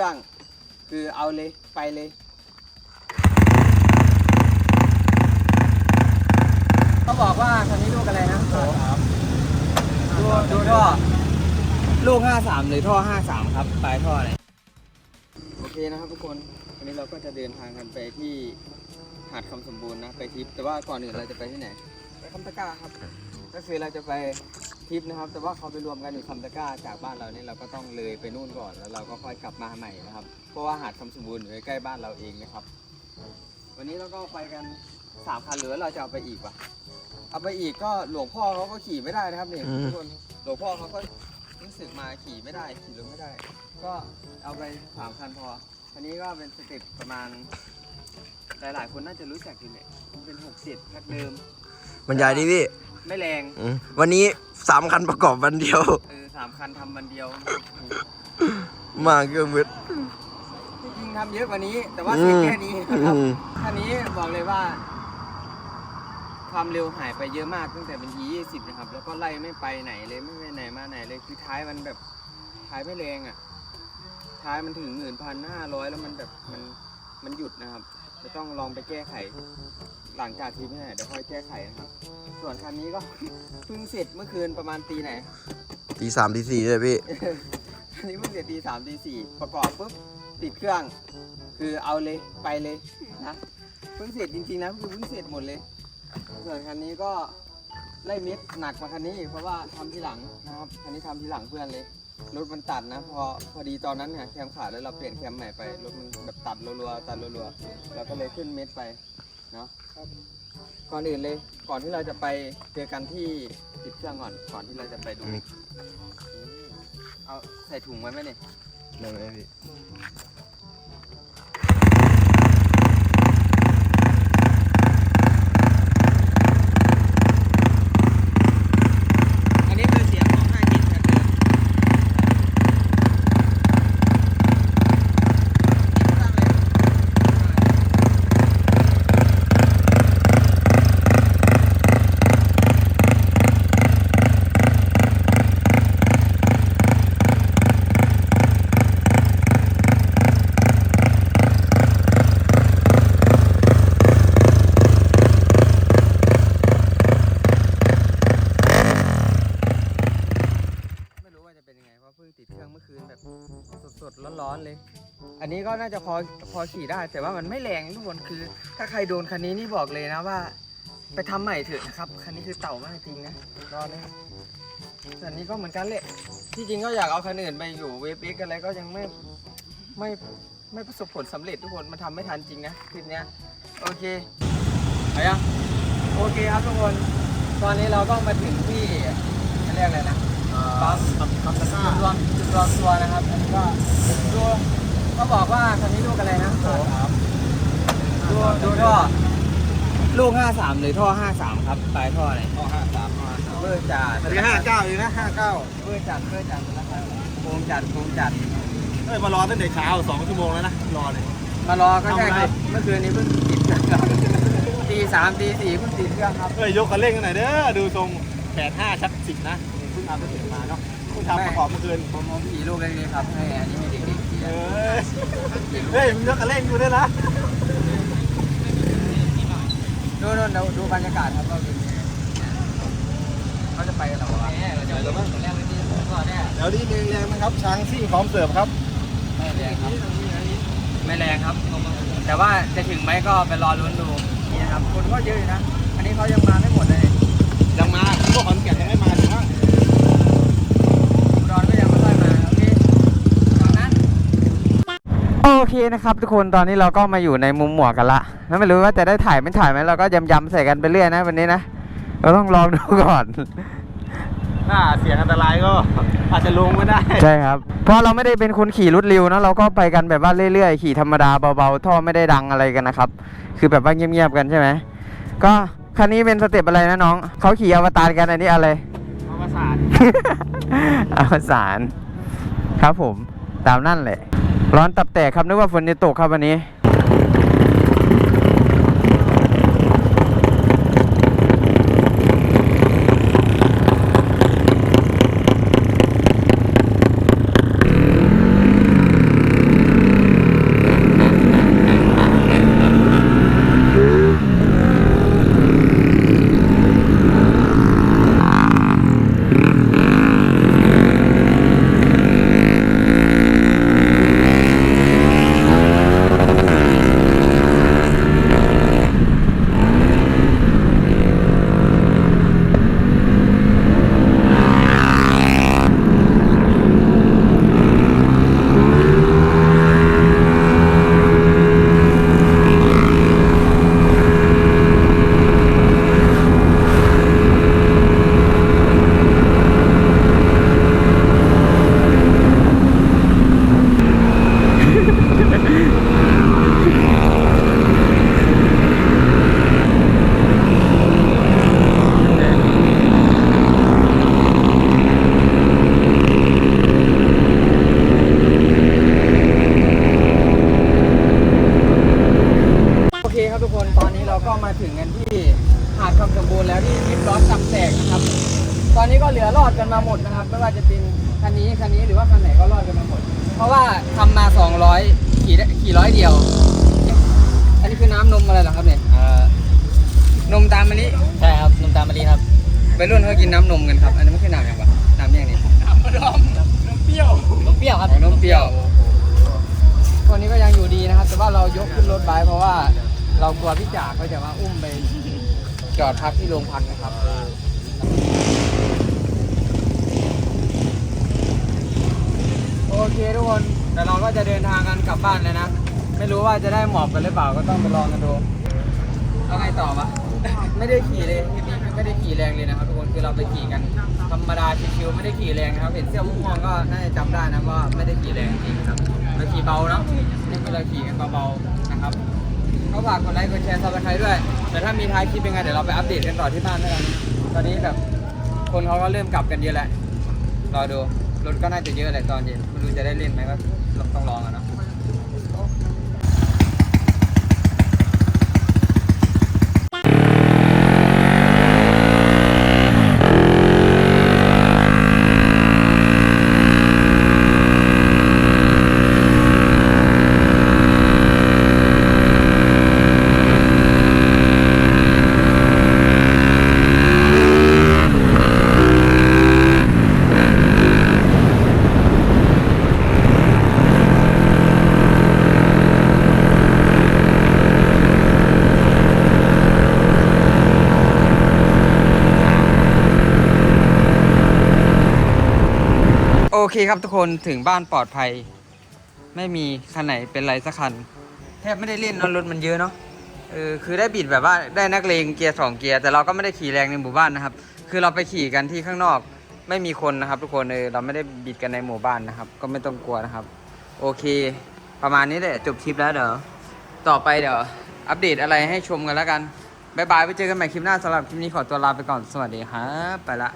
รื่อง คือเอาเลยไปเลย เขาบอกว่าคันนี้ลูกอะไรนะดูดูท่อลูก 53 หรือท่อ 53 ครับ ปลายท่อเลยโอเคนะครับทุกคนวันนี้เราก็จะเดินทางกันไปที่หาดคำสมบูรณ์นะ ไปทริปแต่ว่าก่อนอื่นเราจะไปที่ไหน ไปคำตะกร้าครับ ก็คือเราจะไป ทริปนะครับ แต่ว่าเขาไปรวมกันอยู่คำตะกร้าจากบ้านเราเนี่ยเราก็ต้องเลยไปนู่นก่อนแล้วเราก็ค่อยกลับมาใหม่นะครับ เพราะว่าหาดคำสมบูรณ์อยู่ใกล้ๆบ้านเราเองนะครับ วันนี้เราก็ไปกันสามคันหรือว่าเราจะเอาไปอีกวะเอาไปอีกก็หลวงพ่อเขาก็ขี่ไม่ได้นะครับนี่อืมทุกคนหลวงพ่อเขาก็รู้สึกมาขี่ไม่ได้ขี่รถไม่ได้ ก็เอาไปสามคันพออันนี้ก็เป็นสเต็ปประมาณ หลายๆ คนน่าจะรู้จักอยู่เนี่ยมันเป็นหกสิบคัดเดิมบรรยายดิพี่ไม่แรงอืมวันนี้ สามคันประกอบวันเดียว เออสามคันทำวันเดียวมาเกือบมืด จริงๆทำเยอะกว่านี้ แต่ว่าอืเพียงมแค่นี้นะครับอืม คันนี้บอกเลยว่า ความเร็วหายไปเยอะมากตั้งแต่เป็น E20 นะครับ แล้วก็ไล่ไม่ไปไหนเลยไม่ไปไหนมาไหนเลยคือท้ายมันแบบท้ายไม่แรงอะ ท้ายมันถึงหมื่นพันห้าร้อยแล้วมันแบบมันมันหยุดนะครับจะต้องลองไปแก้ไข หลังจากทีนี้เดี๋ยวค่อยแก้ไขนะครับ ส่วนคันนี้ก็ เพิ่งเสร็จเมื่อคืนประมาณตีไหน ตีสามตีสี่เลยพี่อันนี้เพิ่งเสร็จตีสามตีสี่ประกอบปุ๊บติดเครื่อง คือเอาเลยไปเลยนะเพิ่งเสร็จจริงๆนะคือเพิ่งเสร็จหมดเลย ส่วนคันนี้ก็ไล่มิดหนักกว่าคันนี้อีกเพราะว่าทำทีหลังนะครับคันนี้ทำทีหลังเพื่อนเลยรถมันตัดนะพอพอดีตอนนั้นเนี่ยแคมขาดแล้วเราเปลี่ยนแคมใหม่ไปรถมันแบบตัดรัวๆตัดรัวๆเราก็เลยขึ้นเม็ดไป เนาะก่อนอื่นเลย ก่อนที่เราจะไปเจอกันที่ติดเครื่องก่อน ก่อนที่เราจะไปดูอืมเอาใส่ถุงไว้ไหมเนี่ย ได้ไหมพี่ อันนี้คือเสียงของ5 g ครับเดิมไม่รู้ว่าจะเป็นยังไง เพราะเพิ่งติดเครื่องเมื่อคืนแบบสดๆ ร้อนๆ เลย อันนี้ ก็น่าจะพอพอขี่ได้ แต่ว่ามันไม่แรงทุกคนคือ ถ้าใครโดนคันนี้นี่บอกเลยนะว่า ไปทำใหม่เถอะนะครับคันนี้คือเต่ามากจริงนะรอเลยส่วนนี้ก็เหมือนกันแหละที่จริงก็อยากเอาคันอื่นไปอยู่เวฟเอ็กอะไรก็ยังไม่ไม่ไม่ประสบผลสำเร็จทุกคนมันทำไม่ทันจริงนะคลิปเนี้ยโอเคไปยังโอเคครับทุกคน ตอนนี้เราก็มาถึงที่เขาเรียกอะไรนะ ปั๊มคำตะก้าจุดรวมจุดรวมตัวนะครับ อันนี้ก็ดู ก็บอกว่าคันนี้ลูกอะไรนะดูดูท่อลูก 53 หรือท่อ 53 ครับปลายท่อไหนข้อห้าสามเบอร์จัดอันนี้ห้าเก้าอยู่นะห้าเก้าเบอร์จัดเบอร์จัดนะครับโครงจัดโครงจัด เอ้ยมารอตั้งแต่เช้าสองชั่วโมงแล้วนะรอเลยมารอก็ใช่ครับทำอะไรเมื่อคืนนี้เพิ่งติดนะครับตีสามตีสี่เพิ่งติดเครื่องครับ เอ้ยยกคันเร่งกันหน่อยเด้อดูทรงแปดห้าชัดสิบนะเพิ่งเอาไปเสร็จมาเนาะเพิ่งทำประกอบเมื่อคืนผมผมขี่ลูกเล็กๆครับให้อันนี้ให้เด็กๆขี่ เอ้ยเฮ้ยมึงยกคันเร่งกูด้วยนะดูนู่นดูดูบรรยากาศครับว่าเป็นยังไงเขาจะไปกันหรอวะเดี๋ยวเราต้องแรกไปที่ก่อนแน่เดี๋ยวนี้แรงนะครับช้างซิ่งพร้อมเสิร์ฟครับไม่แรงครับไม่แรงครับ แต่ว่าจะถึงไหมก็ไปรอลุ้นดูนี่นะครับคนก็เยอะอยู่นะ อันนี้เขายังมาไม่หมดเลย ยังมาพวกขอนแก่นยังไม่มาถึงมั้ง อุดรก็ยังไม่ค่อยมาโอเคตอนนั้นโอ เคนะครับทุกคนตอนนี้เราก็มาอยู่ในมุมหมวกกันละแล้วไม่รู้ว่าจะได้ถ่ายไม่ถ่ายไหมเราก็ยำๆใส่กันไปเรื่อยนะวันนี้นะเราต้องลองดูก่อนถ้าเสียงอันตรายก็อาจจะลงไม่ได้ใช่ครับ เพราะเราไม่ได้เป็นคนขี่รถเร็วนะเราก็ไปกันแบบว่าเรื่อยๆ ขี่ธรรมดาเบาๆท่อไม่ได้ดังอะไรกันนะครับ คือแบบว่าเงียบๆกันใช่ไหมก็คันนี้เป็นสเต็ปอะไรนะน้องเขาขี่อวตารกันอันนี้อะไรเอาประสานอวสานครับผมตามนั่นแหละ ร้อนตับแตกครับนึกว่าฝนจะตกครับวันนี้ โครับทุกคนตอนนี้เราก็มาถึงกันที่หาดคำสมบูรณ์แล้วที่ริมร้อนตับแตกนะครับ ตอนนี้ก็เหลือรอดกัน มาหมดนะครับ ไม่ว่าจะเป็นคันนี้คันนี้หรือว่าคันไหนก็รอดกันมาหมด เพราะว่าทำมา 200ขี่ได้ขี่ร้อยเดียว อันนี้คือน้ำนมอะไรเหรอครับเนี่ยเอ่อนมตามมะลิใช่ครับน้ำตาลมะลิครับไปรุ่นเขากินน้ำนมกันครับ อันนี้ไม่ใช่น้ำอย่างวะน้ำอย่างนี้น้ำมะดอมน้ำเปรี้ยวนมเปรี้ยวครับ อ๋อนมเปรี้ยวคนนี้ก็ยังอยู่ดีนะครับ แต่ว่าเรายกขึ้นรถไว้เพราะว่า เรากลัวพี่จ่าเขาจะมาอุ้มไปจอดพักที่โรงพักนะครับ โอเคทุกคนแต่เราก็จะเดินทางกันกลับบ้านเลยนะ ไม่รู้ว่าจะได้หมอบกันหรือเปล่าก็ต้องไปลองกันดูแล้วไงต่อวะไม่ได้ขี่เลยทีนี้ไม่ได้ขี่แรงเลยนะครับทุกคนคือเราไปขี่กัน ธรรมดาชิวๆไม่ได้ขี่แรงนะครับ เห็นเสื้อม่วงก็น่าจะจำได้นะว่าไม่ได้ขี่แรงจริงครับเราขี่เบาเนาะนี่คือเราขี่กันเบาๆนะครับก็ฝากกดไลค์กดแชร์ซับสไครต์ด้วย แต่ถ้ามีท้ายคลิปเป็นไงเดี๋ยวเราไปอัปเดตกันต่อที่บ้านด้วยกันตอนนี้แบบคนเขาก็เริ่มกลับกันเยอะแล้วรอดู รถก็น่าจะเยอะแหละตอนเย็นไม่รู้จะได้เล่นไหมก็ต้องลองอะเนาะโอ เคครับทุกคนถึงบ้านปลอดภัย ไม่มีคันไหนเป็นไรสักคัน แทบไม่ได้เล่นนอะรถมันเยอะเนาะเออคือได้บิดแบบว่าได้นักเลงเกียร์สองเกียร์แต่เราก็ไม่ได้ขี่แรงในหมู่บ้านนะครับ คือเราไปขี่กันที่ข้างนอก ไม่มีคนนะครับ ทุกคนเออเราไม่ได้บิดกันในหมู่บ้านนะครับ ก็ไม่ต้องกลัวนะครับ โอเค ประมาณนี้แหละจบคลิปแล้วเดี๋ยวต่อไปเดี๋ยวอัปเดตอะไรให้ชมกันแล้วกันบายบายไว้เจอกันใหม่คลิปหน้าสำหรับคลิปนี้ขอตัวลาไปก่อนสวัสดีครับไปละ